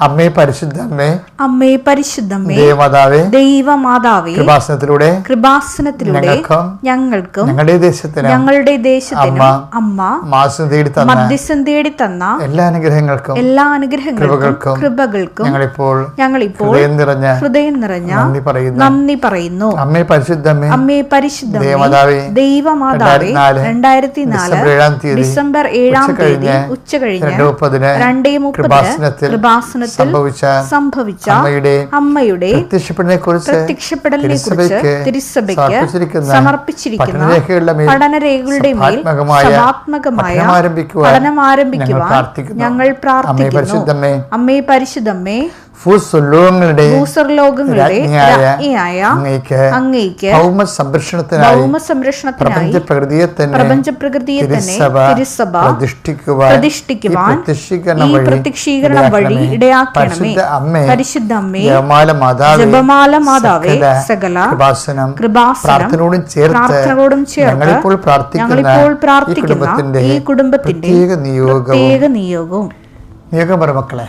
അമ്മേ പരിശുദ്ധമ്മേ അമ്മേ പരിശുദ്ധമ്മേ ദേവമാതാവേ ദൈവമാതാവേ കൃപാസനത്തിലൂടെ കൃപാസനത്തിലൂടെ ഞങ്ങൾക്കും ഞങ്ങളുടെ ദേശത്തിന് ഞങ്ങളുടെ ദേശത്തിന് അമ്മ മാസം തേടി തന്ന മധ്യസ്ഥം തേടി തന്ന എല്ലാ അനുഗ്രഹങ്ങൾക്കും എല്ലാ അനുഗ്രഹങ്ങൾക്കും കൃപകൾക്കും ഞങ്ങളിപ്പോൾ ഞങ്ങളിപ്പോൾ ഹൃദയം നിറഞ്ഞ ഹൃദയം നിറഞ്ഞ നന്ദി പറയുന്നു. നന്ദി പറയുന്നു. അമ്മേ പരിശുദ്ധമ്മേ അമ്മേ പരിശുദ്ധമ്മേ ദേവമാതാവേ, ദൈവമാതാവേ രണ്ടായിരത്തി നാല് ഡിസംബർ ഏഴാം തീയതി ഡിസംബർ ഏഴാം ഉച്ച തീയതി കഴിഞ്ഞ് ഉച്ച കഴിഞ്ഞ് രണ്ടേ മുപ്പതിന് കൃപാസനത്തിൽ കൃപാസനത്തിൽ സംഭവിച്ച സംഭവിച്ച അമ്മയുടെ പ്രത്യക്ഷപ്പെടലിനെ കുറിച്ച് തിരുസഭയ്ക്ക് സമർപ്പിച്ചിരിക്കുന്ന പഠനരേഖകളുടെ മേൽ സഭാത്മകമായ പഠനം ആരംഭിക്കുവാൻ ഞങ്ങൾ പ്രാർത്ഥിക്കുന്നു. അമ്മേ പരിശുദ്ധമ്മേ പ്രപഞ്ച പ്രകൃതിയെ തന്നെ പ്രപഞ്ച പ്രകൃതിയെ തന്നെ തിരുസഭ പ്രതിഷ്ഠിക്കുവാൻ പ്രത്യക്ഷീകരണം വഴി ഇടയാക്കണമേ. പരിശുദ്ധ അമ്മേ പരിശുദ്ധ അമ്മേ ജപമാല മാതാവേ ജപമാല മാതാവേ സകല സകല കൃപാസനം കൃപാസനം പ്രാർത്ഥനയോടും ചേർത്ത് ഞങ്ങളിപ്പോൾ പ്രാർത്ഥിക്കുന്ന ഈ കുടുംബത്തിന്റെ പ്രത്യേക നിയോഗവും. നിയോഗം പറ മക്കളെ.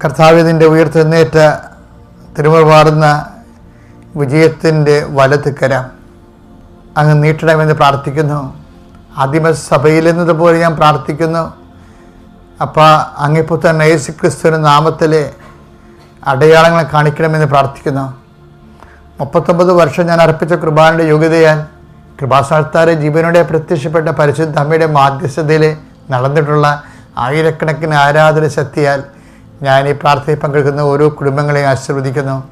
കർത്താവിതിന്റെ തിരുമുറ തിരുമുറപാടുന്ന വിജയത്തിന്റെ വലത്ത് കരം അങ്ങ് നീട്ടണമെന്ന് പ്രാർത്ഥിക്കുന്നു. ആദിമസഭയിൽ എന്നതുപോലെ ഞാൻ പ്രാർത്ഥിക്കുന്നു. അപ്പോൾ അങ്ങിപ്പുത്തൻ യേശു ക്രിസ്തുവിന്റെ നാമത്തിലെ അടയാളങ്ങൾ കാണിക്കണമെന്ന് പ്രാർത്ഥിക്കുന്നു. മുപ്പത്തൊമ്പത് വർഷം ഞാൻ അർപ്പിച്ച കൃപാനയുടെ യോഗ്യതയാൽ കൃപാസാർത്താരെ ജീവനോടെ പ്രത്യക്ഷപ്പെട്ട പരിശുദ്ധ അമ്മയുടെ മാധ്യസ്ഥതയിൽ നടന്നിട്ടുള്ള ആയിരക്കണക്കിന് ആരാധന ശക്തിയാൽ ഞാൻ ഈ പ്രാർത്ഥനയിൽ പങ്കെടുക്കുന്ന ഓരോ കുടുംബങ്ങളെയും ആശീർവദിക്കുന്നു.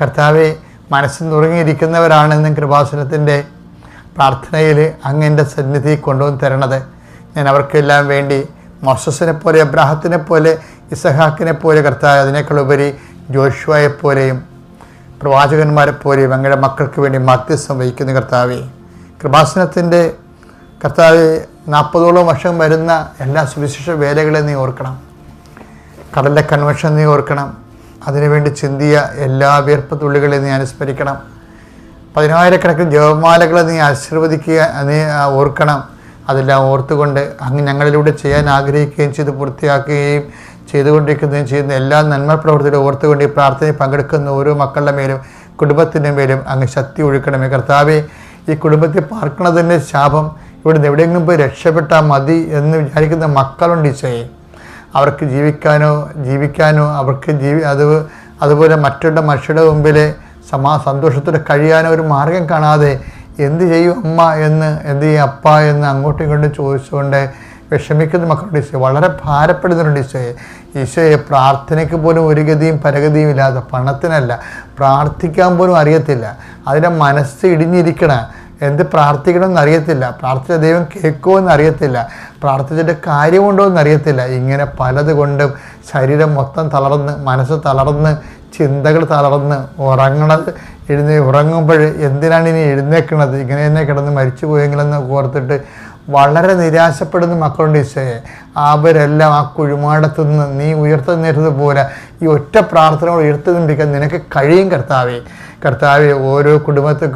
കർത്താവെ മനസ്സിൽ നുറങ്ങിയിരിക്കുന്നവരാണെന്നും കൃപാസനത്തിന്റെ പ്രാർത്ഥനയിൽ അങ്ങ് എന്റെ സന്നിധി കൊണ്ടുവന്ന് തരണത്. ഞാൻ അവർക്കെല്ലാം വേണ്ടി മോസസിനെ പോലെ അബ്രാഹത്തിനെ പോലെ ഇസഹാക്കിനെ പോലെ കർത്താവ് അതിനേക്കാൾ ഉപരി ജോഷുവയെ പോലെയും പ്രവാചകന്മാരെ പോലെയും അങ്ങയുടെ മക്കൾക്ക് വേണ്ടി മധ്യസ്ഥം വഹിക്കുന്ന കർത്താവെ. കൃപാസനത്തിന്റെ കർത്താവ് നാൽപ്പതോളം വർഷം വരുന്ന എല്ലാ സുവിശേഷ വേലകളെ നീ ഓർക്കണം. കടലിലെ കൺവെൻഷൻ നീ ഓർക്കണം. അതിനുവേണ്ടി ചിന്തിയ എല്ലാ വീർപ്പ് തുള്ളികളെയും നീ അനുസ്മരിക്കണം. പതിനായിരക്കണക്കിന് ജപമാലകളെ നീ ആശീർവദിക്കുക നീ ഓർക്കണം. അതെല്ലാം ഓർത്തുകൊണ്ട് അങ്ങ് ഞങ്ങളിലൂടെ ചെയ്യാൻ ആഗ്രഹിക്കുകയും ചെയ്ത് പൂർത്തിയാക്കുകയും ചെയ്തുകൊണ്ടിരിക്കുന്നതും ചെയ്യുന്ന എല്ലാ നന്മ പ്രവർത്തികളും ഓർത്തുകൊണ്ട് ഈ പ്രാർത്ഥനയിൽ പങ്കെടുക്കുന്ന ഓരോ മക്കളുടെ മേലും കുടുംബത്തിന്റെ മേലും അങ്ങ് ശക്തി ഒഴുക്കണമേ. കർത്താവെ ഈ കുടുംബത്തിൽ പാർക്കണതിന്റെ ശാപം ഇവിടുന്ന് എവിടെയെങ്കിലും പോയി രക്ഷപ്പെട്ടാൽ മതി എന്ന് വിചാരിക്കുന്ന മക്കളുണ്ട് ഈശോയെ. അവർക്ക് ജീവിക്കാനോ ജീവിക്കാനോ അവർക്ക് ജീവി അത് അതുപോലെ മറ്റുള്ള മനുഷ്യരുടെ മുമ്പിൽ സമാ സന്തോഷത്തോടെ കഴിയാനോ ഒരു മാർഗം കാണാതെ എന്ത് ചെയ്യും അമ്മ എന്ന് എന്ത് ചെയ്യും അപ്പ എന്ന് അങ്ങോട്ടും ഇങ്ങോട്ടും ചോദിച്ചുകൊണ്ട് വിഷമിക്കുന്ന മക്കളുടെ ഈശോ വളരെ ഭാരപ്പെടുന്നുണ്ട് ഈശോയെ. ഈശോയെ പ്രാർത്ഥനയ്ക്ക് പോലും ഒരു ഗതിയും പരഗതിയും ഇല്ലാതെ പണത്തിനല്ല പ്രാർത്ഥിക്കാൻ പോലും അറിയത്തില്ല. അതിന്റെ മനസ്സ് ഇടിഞ്ഞിരിക്കണം എന്ത് പ്രാർത്ഥിക്കണമെന്ന് അറിയത്തില്ല. പ്രാർത്ഥിച്ച ദൈവം കേൾക്കുമോ എന്ന് അറിയത്തില്ല. പ്രാർത്ഥിച്ചിട്ട് കാര്യമുണ്ടോ എന്ന് അറിയത്തില്ല. ഇങ്ങനെ പലതുകൊണ്ടും ശരീരം മൊത്തം തളർന്ന് മനസ്സ് തളർന്ന് ചിന്തകൾ തളർന്ന് ഉറങ്ങണത് എഴുന്ന ഉറങ്ങുമ്പോൾ എന്തിനാണ് ഇനി എഴുന്നേക്കണത് ഇങ്ങനെ തന്നെ കിടന്ന് മരിച്ചു പോയെങ്കിലെന്ന് ഓർത്തിട്ട് വളരെ നിരാശപ്പെടുന്ന മക്കളുണ്ട് ഈശോയെ. അവരെല്ലാം ആ കുഴിമാടത്തു നിന്ന് നീ ഉയർത്തുന്നേരുന്നത് പോലെ ഈ ഒറ്റ പ്രാർത്ഥനകൾ ഉയർത്തുന്നിരിക്കാൻ നിനക്ക് കഴിയും കർത്താവേ. കർത്താവെ ഓരോ കുടുംബത്തെ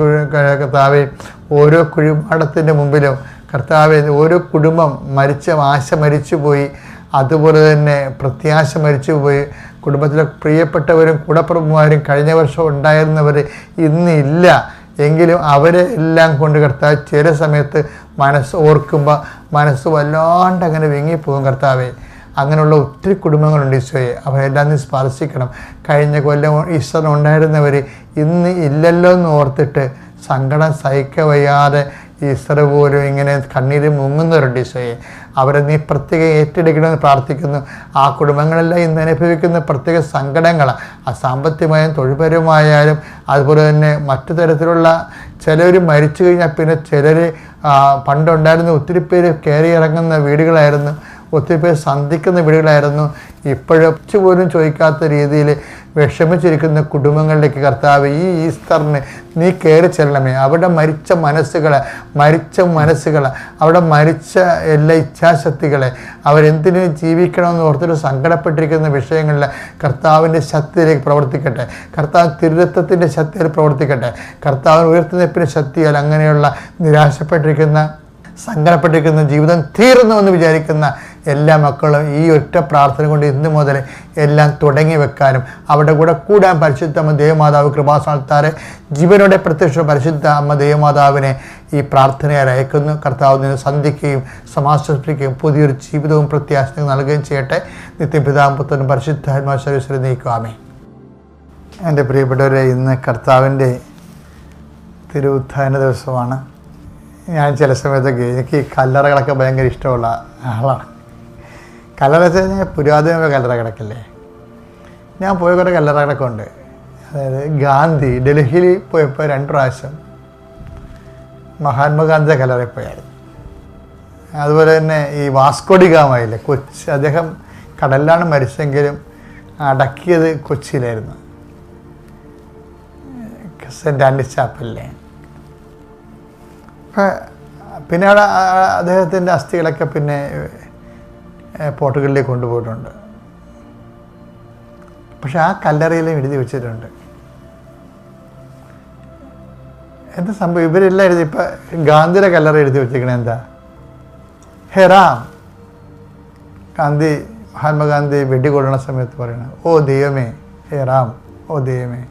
കർത്താവെ ഓരോ കുഴിമാടത്തിന്റെ മുമ്പിലും കർത്താവെ ഓരോ കുടുംബം മരിച്ച ആശ മരിച്ചുപോയി അതുപോലെ തന്നെ പ്രത്യാശ മരിച്ചുപോയി. കുടുംബത്തിലെ പ്രിയപ്പെട്ടവരും കൂടപ്രഭുമാരും കഴിഞ്ഞ വർഷം ഉണ്ടായിരുന്നവർ ഇന്നില്ല. എങ്കിലും അവരെ എല്ലാം കൊണ്ട് കർത്താവ് ചില സമയത്ത് മനസ്സ് ഓർക്കുമ്പോൾ മനസ്സ് വല്ലാണ്ട് അങ്ങനെ വിങ്ങിപ്പോകും കർത്താവെ. അങ്ങനെയുള്ള ഒത്തിരി കുടുംബങ്ങളുണ്ട് ഈശോയെ. അവരെല്ലാം നീ സ്പർശിക്കണം. കഴിഞ്ഞ കൊല്ലം ഈശ്വരൻ ഉണ്ടായിരുന്നവർ ഇന്ന് ഇല്ലല്ലോ എന്ന് ഓർത്തിട്ട് സങ്കടം സഹിക്ക വയ്യാതെ ഈശ്വര പോലും ഇങ്ങനെ കണ്ണീര് മുങ്ങുന്നവരുണ്ട് ഈശോയെ. അവരെ നീ പ്രത്യേകം ഏറ്റെടുക്കണമെന്ന് പ്രാർത്ഥിക്കുന്നു. ആ കുടുംബങ്ങളെല്ലാം ഇന്ന് അനുഭവിക്കുന്ന പ്രത്യേക സങ്കടങ്ങൾ ആ സാമ്പത്തികമായും തൊഴിൽപരമായാലും അതുപോലെ തന്നെ മറ്റു തരത്തിലുള്ള ചിലർ മരിച്ചു കഴിഞ്ഞാൽ പിന്നെ ചിലർ പണ്ടുണ്ടായിരുന്ന ഒത്തിരി പേര് കയറി ഇറങ്ങുന്ന വീടുകളായിരുന്നു. ഒത്തിരി പേര് സന്ധിക്കുന്ന വീടുകളായിരുന്നു ഇപ്പോഴൊച്ചു പോലും ചോദിക്കാത്ത രീതിയിൽ വിഷമിച്ചിരിക്കുന്ന കുടുംബങ്ങളിലേക്ക് കർത്താവ് ഈ ഈസ്റ്ററിന് നീ കയറി ചെല്ലണമേ. അവിടെ മരിച്ച മനസ്സുകളെ മരിച്ച മനസ്സുകളെ അവിടെ മരിച്ച എല്ലാ ഇച്ഛാശക്തികളെ അവരെന്തിനു ജീവിക്കണമെന്ന് ഓർത്തിട്ട് സങ്കടപ്പെട്ടിരിക്കുന്ന വിഷയങ്ങളിൽ കർത്താവിന്റെ ശക്തിയിലേക്ക് പ്രവർത്തിക്കട്ടെ. കർത്താവ് തിരുരത്വത്തിന്റെ ശക്തിയിൽ പ്രവർത്തിക്കട്ടെ. കർത്താവിന് ഉയർത്തുന്നപ്പിന്റെ ശക്തിയാൽ അങ്ങനെയുള്ള നിരാശപ്പെട്ടിരിക്കുന്ന സങ്കടപ്പെട്ടിരിക്കുന്ന ജീവിതം തീർന്നു എന്ന് വിചാരിക്കുന്ന എല്ലാ മക്കളും ഈ ഒറ്റ പ്രാർത്ഥന കൊണ്ട് ഇന്നു മുതൽ എല്ലാം തുടങ്ങി വെക്കാനും അവരുടെ കൂടെ കൂടാൻ പരിശുദ്ധ അമ്മ ദേവമാതാവ് കൃപാസ്ഥാനത്താരെ ജീവനോടെ പ്രത്യക്ഷ പരിശുദ്ധ അമ്മ ദേവമാതാവിനെ ഈ പ്രാർത്ഥനയാൽ അയക്കുന്നു. കർത്താവ് നിന്ന് സന്ധിക്കുകയും സമാശ്വസിപ്പിക്കുകയും പുതിയൊരു ജീവിതവും പ്രത്യാശയും നൽകുകയും ചെയ്യട്ടെ. നിത്യപിതാവും പുത്രനും പരിശുദ്ധാത്മാശ്വരീശ്വരി നീക്കുവാമേ എന്റെ പ്രിയപ്പെട്ടവരെ ഇന്ന് കർത്താവിന്റെ തിരുവുത്ഥാന ദിവസമാണ്. ഞാൻ ചില സമയത്തൊക്കെ എനിക്ക് കല്ലറകളൊക്കെ ഭയങ്കര ഇഷ്ടമുള്ള ആളാണ്. കല്ലറ കഴിഞ്ഞാൽ പുരാതന കല്ലറ കിടക്കില്ലേ? ഞാൻ പോയ കുറേ കല്ലറ കിടക്കുണ്ട് അതായത് ഗാന്ധി ഡൽഹിയിൽ പോയപ്പോൾ രണ്ട് പ്രാവശ്യം മഹാത്മാഗാന്ധിയുടെ കല്ലറയിൽ പോയായിരുന്നു. അതുപോലെ തന്നെ ഈ വാസ്കോഡി ഗാമയില്ലേ കൊച്ചി അദ്ദേഹം കടലിലാണ് മരിച്ചെങ്കിലും അടക്കിയത് കൊച്ചിയിലായിരുന്നു. സെന്റ് ആൻഡ്രീസ് ചാപ്പലിലെ. പിന്നെ അവിടെ അദ്ദേഹത്തിന്റെ അസ്ഥികളൊക്കെ പിന്നെ ഏ, പോർട്ടുഗലിലേക്ക് കൊണ്ടുപോയിട്ടുണ്ട്. പക്ഷെ ആ കല്ലറയിലും എഴുതി വെച്ചിട്ടുണ്ട്. എന്താ സംഭവം? ഇവരെല്ലാം എഴുതി ഇപ്പം ഗാന്ധിയുടെ കല്ലറ എഴുതി വെച്ചിരിക്കണേ എന്താ? ഹെറാം. ഗാന്ധി മഹാത്മാഗാന്ധി വെടികൊള്ളണ സമയത്ത് പറയണ ഓ ദൈവമേ ഹേ റാം ഓ ദൈവമേ.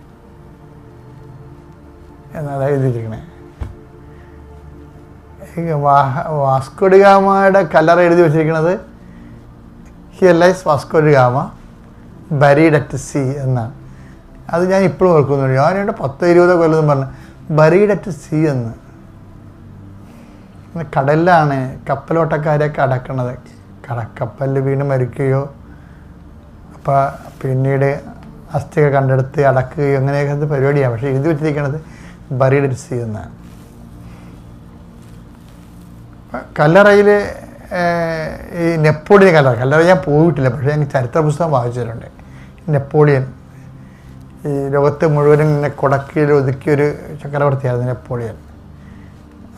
എന്നാണ് എഴുതിയിരിക്കണേ. വാസ്കോഡിഗാമയുടെ കല്ലറ എഴുതി വെച്ചിരിക്കുന്നത് here lies Vasco da Gama buried at sea എന്നാണ്. അത് ഞാൻ ഇപ്പോഴും ഓർക്കുന്നുണ്ട്. ഞാൻ എന്റെ പത്ത് ഇരുപതോ കൊല്ലം പറഞ്ഞു ബരീഡ് അറ്റ് സി എന്ന്. കടലിലാണ് കപ്പലോട്ടക്കാരെയൊക്കെ അടക്കണത്. കടക്കപ്പലിൽ കപ്പലിൽ വീണ് മരിക്കുകയോ അപ്പോൾ പിന്നീട് അസ്ഥിക കണ്ടെടുത്ത് അടക്കുകയോ അങ്ങനെയൊക്കെ പരിപാടിയാണ്. പക്ഷേ എഴുതി വെച്ചിരിക്കുന്നത് ബരീഡ് അറ്റ് സി എന്നാണ്. കല്ലറയിൽ ഈ നെപ്പോളിയൻ കല്ലറ കല്ലറ ഞാൻ പോയിട്ടില്ല പക്ഷേ എനിക്ക് ചരിത്ര പുസ്തകം വായിച്ചിട്ടുണ്ട്. നെപ്പോളിയൻ. ഈ ലോകത്ത് മുഴുവനും ഇങ്ങനെ കൊടക്കിയിൽ ഒതുക്കിയൊരു ചക്രവർത്തിയായിരുന്നു നെപ്പോളിയൻ.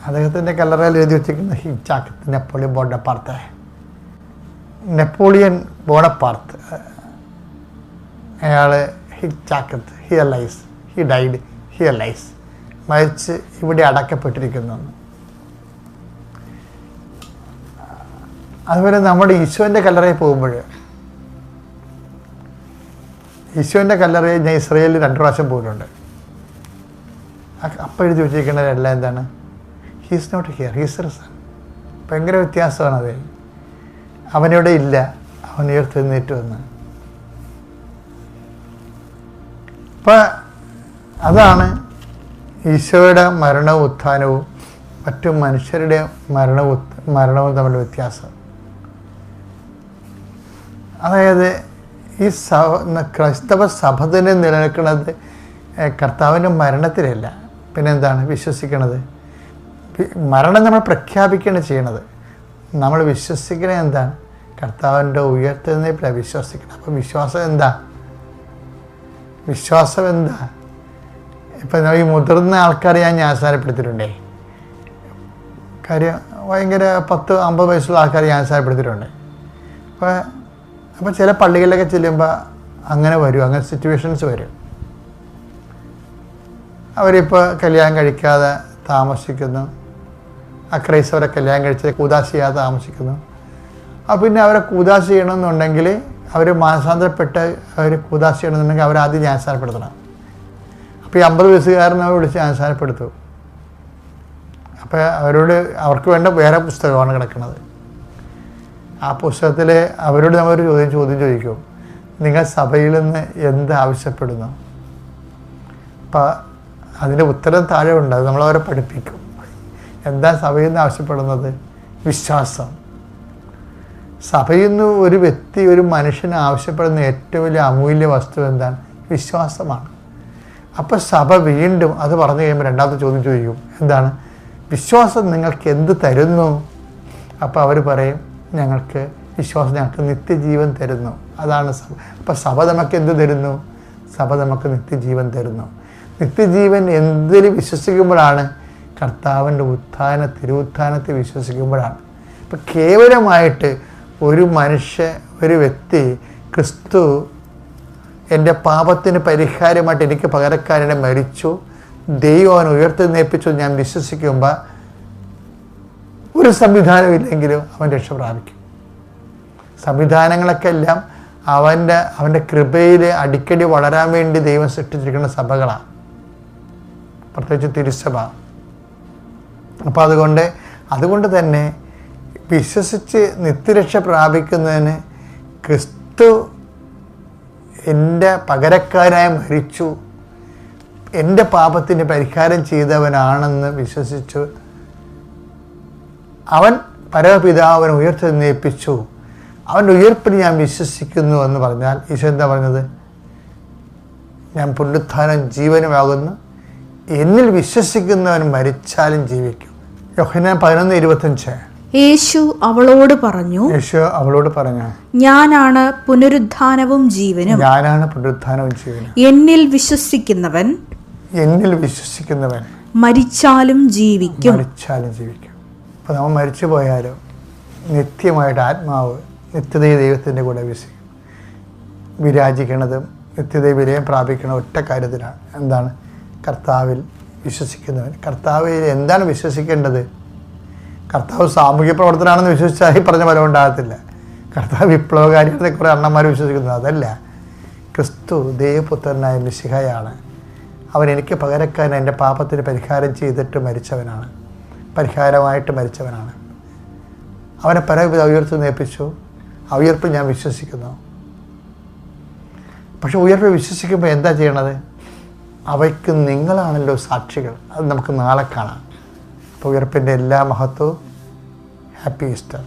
അദ്ദേഹത്തിന്റെ കല്ലറയിൽ എഴുതി വെച്ചിരിക്കുന്ന ഹിച്ചാക്ക് നെപ്പോളിയൻ ബോണപ്പാർത്ത്. നെപ്പോളിയൻ ബോണപ്പാർത്ത് അയാൾ ഹിച്ചാക്കത്ത് here lies he died here lies മരിച്ച് ഇവിടെ അടക്കപ്പെട്ടിരിക്കുന്നു അതുപോലെ നമ്മുടെ ഈശോന്റെ കല്ലറയിൽ പോകുമ്പോൾ ഈശോന്റെ കല്ലറയിൽ ഞാൻ ഇസ്രയേലിൽ രണ്ട് പ്രാവശ്യം പോയിട്ടുണ്ട്. അപ്പം എഴുതി വെച്ചിരിക്കുന്നതെല്ലാം എന്താണ്? He's not here he's risen ഭയങ്കര വ്യത്യാസമാണ് അത്. അവനിവിടെ ഇല്ല. അവൻ ഉയർത്തെഴുന്നേറ്റ് വന്ന്. അപ്പം അതാണ് ഈശോയുടെ മരണവും ഉത്ഥാനവും മറ്റു മനുഷ്യരുടെ മരണവും മരണവും തമ്മിലുള്ള വ്യത്യാസം. അതായത് ഈ സഭ ക്രൈസ്തവ സഭ തന്നെ നിലനിൽക്കുന്നത് കർത്താവിന്റെ മരണത്തിലല്ല. പിന്നെ എന്താണ് വിശ്വസിക്കണത് മരണം നമ്മൾ പ്രഖ്യാപിക്കുകയാണ് ചെയ്യണത്. നമ്മൾ വിശ്വസിക്കണത് എന്താണ്? കർത്താവിന്റെ ഉയർത്തുന്ന വിശ്വസിക്കണം. അപ്പോൾ വിശ്വാസം എന്താ? വിശ്വാസം എന്താ? ഇപ്പം ഈ മുതിർന്ന ആൾക്കാരെ ഞാൻ ആസാരപ്പെടുത്തിയിട്ടുണ്ടേ കാര്യം ഭയങ്കര പത്ത് അമ്പത് വയസ്സുള്ള ആൾക്കാരെ ജ്ഞാനസ്ഥാനപ്പെടുത്തിയിട്ടുണ്ട് അപ്പോൾ അപ്പോൾ ചില പള്ളികളിലൊക്കെ ചെല്ലുമ്പോൾ അങ്ങനെ വരും അങ്ങനെ സിറ്റുവേഷൻസ് വരും. അവരിപ്പോൾ കല്യാണം കഴിക്കാതെ താമസിക്കുന്നു. അക്രൈസ്തവരെ കല്യാണം കഴിച്ച് കൂതാശ ചെയ്യാതെ താമസിക്കുന്നു. അപ്പോൾ പിന്നെ അവരെ കൂതാശ ചെയ്യണമെന്നുണ്ടെങ്കിൽ അവർ മാനസാന്തരപ്പെട്ട് അവർ കൂതാശ ചെയ്യണമെന്നുണ്ടെങ്കിൽ അവരാദ്യം ജ്ഞാനസ്ഥാനപ്പെടുത്തണം അപ്പോൾ ഈ അമ്പത് വയസ്സുകാരനെ വിളിച്ച് ജ്ഞാനസ്ഥാനപ്പെടുത്തും അപ്പോൾ അവരോട് അവർക്ക് വേണ്ട വേറെ പുസ്തകമാണ് കിടക്കുന്നത്. ആ പുസ്തകത്തിൽ അവരോട് നമ്മൾ ചോദ്യം ചോദ്യം ചോദിക്കും. നിങ്ങൾ സഭയിൽ നിന്ന് എന്ത് ആവശ്യപ്പെടുന്നു? അപ്പം അതിന്റെ ഉത്തരം താഴെ ഉണ്ട്. അത് നമ്മളവരെ പഠിപ്പിക്കും. എന്താ സഭയിൽ നിന്ന് ആവശ്യപ്പെടുന്നത്? വിശ്വാസം. സഭയിൽ നിന്ന് ഒരു വ്യക്തി ഒരു മനുഷ്യന് ആവശ്യപ്പെടുന്ന ഏറ്റവും വലിയ അമൂല്യ വസ്തു എന്താണ്? വിശ്വാസമാണ്. അപ്പോൾ സഭ വീണ്ടും അത് പറഞ്ഞു കഴിയുമ്പോൾ രണ്ടാമത്തെ ചോദ്യം ചോദിക്കും. എന്താണ്? വിശ്വാസം നിങ്ങൾക്ക് എന്ത് തരുന്നു? അപ്പോൾ അവർ പറയും ഞങ്ങൾക്ക് വിശ്വാസം ഞങ്ങൾക്ക് നിത്യജീവൻ തരുന്നു. അതാണ് സഭ. അപ്പം സഭ നമുക്ക് എന്ത് തരുന്നു? സഭ നമുക്ക് നിത്യജീവൻ തരുന്നു. നിത്യജീവൻ എന്തിൽ വിശ്വസിക്കുമ്പോഴാണ്? കർത്താവിന്റെ ഉത്ഥാന തിരുവുത്ഥാനത്തെ വിശ്വസിക്കുമ്പോഴാണ്. ഇപ്പം കേവലമായിട്ട് ഒരു മനുഷ്യ ഒരു വ്യക്തി ക്രിസ്തു എന്റെ പാപത്തിന് പരിഹാരമായിട്ട് എനിക്ക് പകരക്കാരനെ മരിച്ചു ദൈവം അവൻ ഉയർത്തെന്നേൽപ്പിച്ചു ഞാൻ വിശ്വസിക്കുമ്പോൾ ഒരു സംവിധാനമില്ലെങ്കിലും അവൻ രക്ഷ പ്രാപിക്കും. സംവിധാനങ്ങളൊക്കെ എല്ലാം അവന്റെ അവന്റെ കൃപയിൽ അടിക്കടി വളരാൻ വേണ്ടി ദൈവം സൃഷ്ടിച്ചിരിക്കുന്ന സഭകളാണ്. പ്രത്യേകിച്ച് തിരുസഭ. അപ്പോൾ അതുകൊണ്ട് അതുകൊണ്ട് തന്നെ വിശ്വസിച്ച് നിത്യരക്ഷ പ്രാപിക്കുന്നതിന് ക്രിസ്തു എന്റെ പകരക്കാരായി മരിച്ചു എന്റെ പാപത്തിന് പരിഹാരം ചെയ്തവനാണെന്ന് വിശ്വസിച്ചു അവൻ പരമപിതാവിനെ ഉയർത്തെഴുന്നേൽപ്പിച്ചു അവന്റെ ഉയർപ്പിൽ ഞാൻ വിശ്വസിക്കുന്നു എന്ന് പറഞ്ഞാൽ ഈശോ എന്താ പറഞ്ഞത്? ഞാൻ പുനരുത്ഥാനം ജീവനുമാകുന്നു. എന്നിൽ വിശ്വസിക്കുന്നവൻ മരിച്ചാലും ജീവിക്കും. യോഹന പതിനൊന്ന് ഇരുപത്തഞ്ച് യേശു അവളോട് പറഞ്ഞു യേശു അവളോട് പറഞ്ഞു ഞാനാണ് പുനരുദ്ധാനവും ജീവനും. ഞാനാണ് പുനരുത്ഥാനവും ജീവനും. എന്നിൽ വിശ്വസിക്കുന്നവൻ എന്നിൽ വിശ്വസിക്കുന്നവൻ മരിച്ചാലും ജീവിക്കും. മരിച്ചാലും ജീവിക്കും. അപ്പോൾ നമ്മൾ മരിച്ചു പോയാലും നിത്യമായിട്ട് ആത്മാവ് നിത്യതയെ ദൈവത്തിന്റെ കൂടെ വിശ്വസിക്കും വിരാജിക്കണതും നിത്യതയെ വിലയം പ്രാപിക്കണ ഒറ്റ കാര്യത്തിലാണ് എന്താണ്? കർത്താവിൽ വിശ്വസിക്കുന്നവൻ കർത്താവിൽ എന്താണ് വിശ്വസിക്കേണ്ടത്? കർത്താവ് സാമൂഹ്യ പ്രവർത്തനമാണെന്ന് വിശ്വസിച്ചാൽ പറഞ്ഞ ഫലം ഉണ്ടാകത്തില്ല. കർത്താവ് വിപ്ലവകാരികളെ കുറേ അണ്ണന്മാർ വിശ്വസിക്കുന്നത് അതല്ല. ക്രിസ്തു ദൈവപുത്രനായ മിശിഹയാണ്. അവൻ എനിക്ക് പകരക്കാരൻ എന്റെ പാപത്തിന് പരിഹാരം ചെയ്തിട്ട് മരിച്ചവനാണ്. പരിഹാരമായിട്ട് മരിച്ചവനാണ്. അവനെ പരവിധ ഉയർത്തി നേപ്പിച്ചു. ആ ഉയർപ്പിൽ ഞാൻ വിശ്വസിക്കുന്നു. പക്ഷെ ഉയർപ്പ് വിശ്വസിക്കുമ്പോൾ എന്താ ചെയ്യണത്? അവയ്ക്ക് നിങ്ങളാണല്ലോ സാക്ഷികൾ. അത് നമുക്ക് നാളെ കാണാം. അപ്പോൾ ഉയർപ്പിന്റെ എല്ലാ മഹത്വവും ഹാപ്പി ഈസ്റ്റർ.